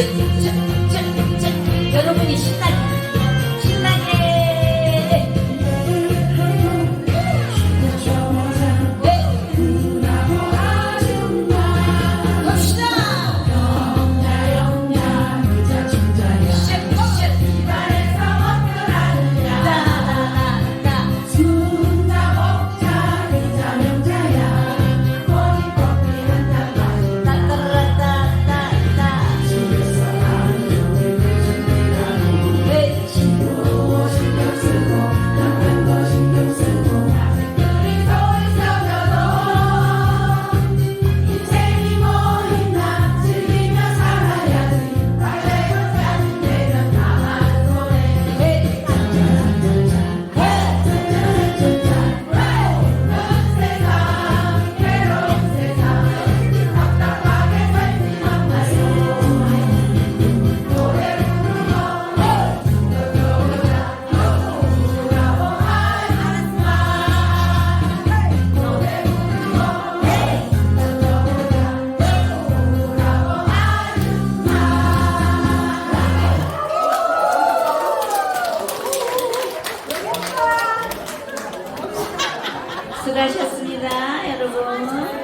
Chin, chin, chin, chin. 수고하셨습니다, 여러분.